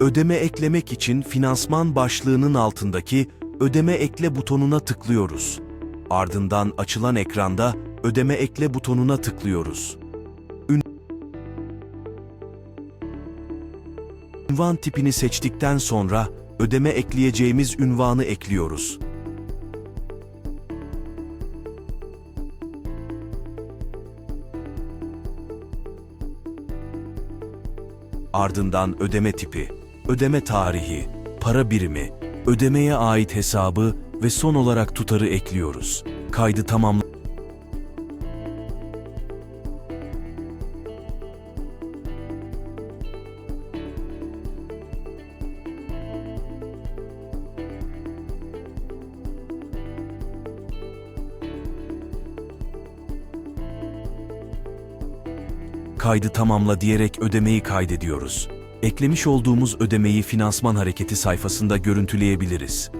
Ödeme eklemek için finansman başlığının altındaki Ödeme ekle butonuna tıklıyoruz. Ardından açılan ekranda Ödeme ekle butonuna tıklıyoruz. Ünvan tipini seçtikten sonra ödeme ekleyeceğimiz ünvanı ekliyoruz. Ardından ödeme tipi, ödeme tarihi, para birimi, ödemeye ait hesabı ve son olarak tutarı ekliyoruz. Kaydı tamamla kaydı tamamla diyerek ödemeyi kaydediyoruz. Eklemiş olduğumuz ödemeyi finansman hareketi sayfasında görüntüleyebiliriz.